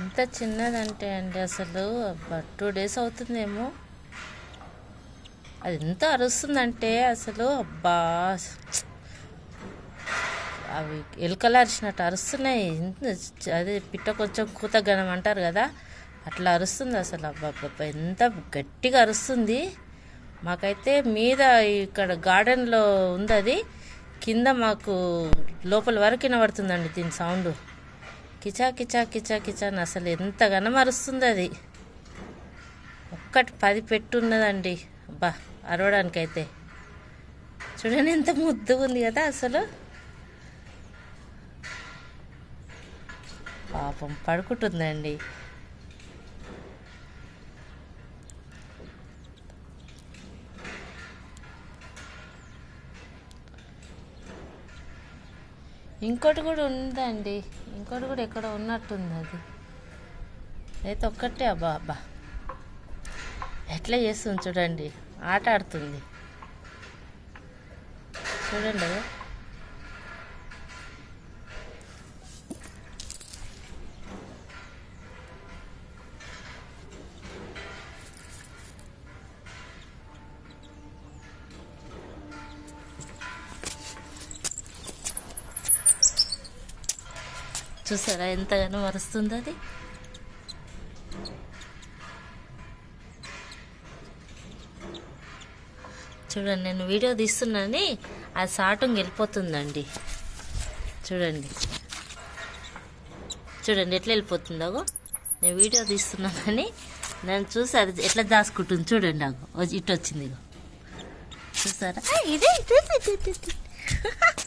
ఎంత చిన్నదంటే అండి అసలు. అబ్బా టూ డేస్ అవుతుందేమో. అది ఎంత అరుస్తుందంటే అసలు అబ్బా అవి ఎలుకలు అరిచినట్టు అరుస్తున్నాయి. అదే పిట్ట కొంచెం కూతగనం అంటారు కదా అట్లా అరుస్తుంది అసలు. అబ్బాబ్బా ఎంత గట్టిగా అరుస్తుంది. మాకైతే మీద ఇక్కడ గార్డెన్లో ఉంది అది కింద మాకు లోపల వరకు వినబడుతుందండి దీని సౌండ్. కిచా కిచా కిచా కిచా అని అసలు ఎంత మరుస్తుంది అది. ఒక్కటి పది పెట్టున్నదండి. అబ్బా అరవడానికైతే. చూడండి ఎంత ముద్దు ఉంది కదా అసలు. పాపం పడుకుంటుందండి. ఇంకోటి కూడా ఉందండి. ఇంకోటి కూడా ఎక్కడ ఉన్నట్టుంది అది అయితే ఒక్కటే అబ్బా అబ్బా. ఎట్లా చేస్తుంది చూడండి. ఆట ఆడుతుంది. చూడండి. చూసారా? ఎంతగానో వరుస్తుంది అది. చూడండి నేను వీడియో తీస్తున్నాని అది సాటం వెళ్ళిపోతుందండి. చూడండి. చూడండి ఎట్లా వెళ్ళిపోతుందో నేను వీడియో తీస్తున్నానని నన్ను చూసి అది ఎట్లా దాచుకుంటుంది చూడండి అగో. ఇటు వచ్చింది ఇగో. చూసారా? ఇదే.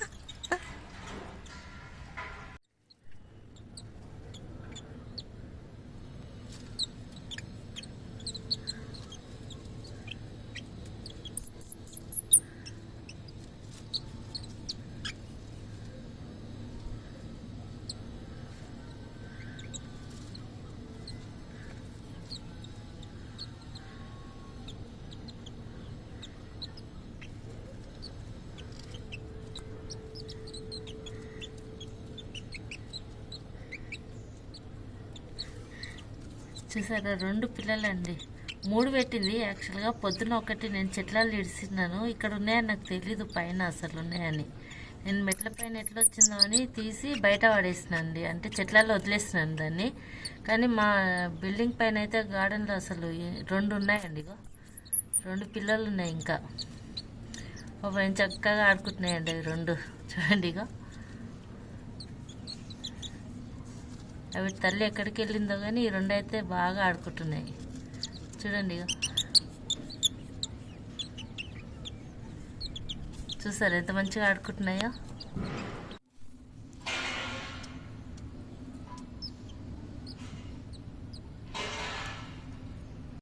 చూసారా రెండు పిల్లలండి. మూడు పెట్టింది. యాక్చువల్గా పొద్దున ఒకటి నేను చెట్లలో ఇడిసినాను ఇక్కడ ఉన్నాయని నాకు తెలీదు పైన అసలు ఉన్నాయని. నేను మెట్ల పైన ఎట్లా వచ్చిందో అని తీసి బయట పడేసినండి అంటే చెట్లలో వదిలేసినాను దాన్ని. కానీ మా బిల్డింగ్ పైన అయితే గార్డెన్లో అసలు రెండు ఉన్నాయండి ఇగో. రెండు పిల్లలు ఉన్నాయి ఇంకా. ఒక చక్కగా ఆడుకుంటున్నాయండి రెండు. చూడండి ఇగో. అవి తల్లి ఎక్కడికి వెళ్ళిందో కానీ ఈ రెండు అయితే బాగా ఆడుకుంటున్నాయి. చూడండి చూసారు? ఎంత మంచిగా ఆడుకుంటున్నాయో?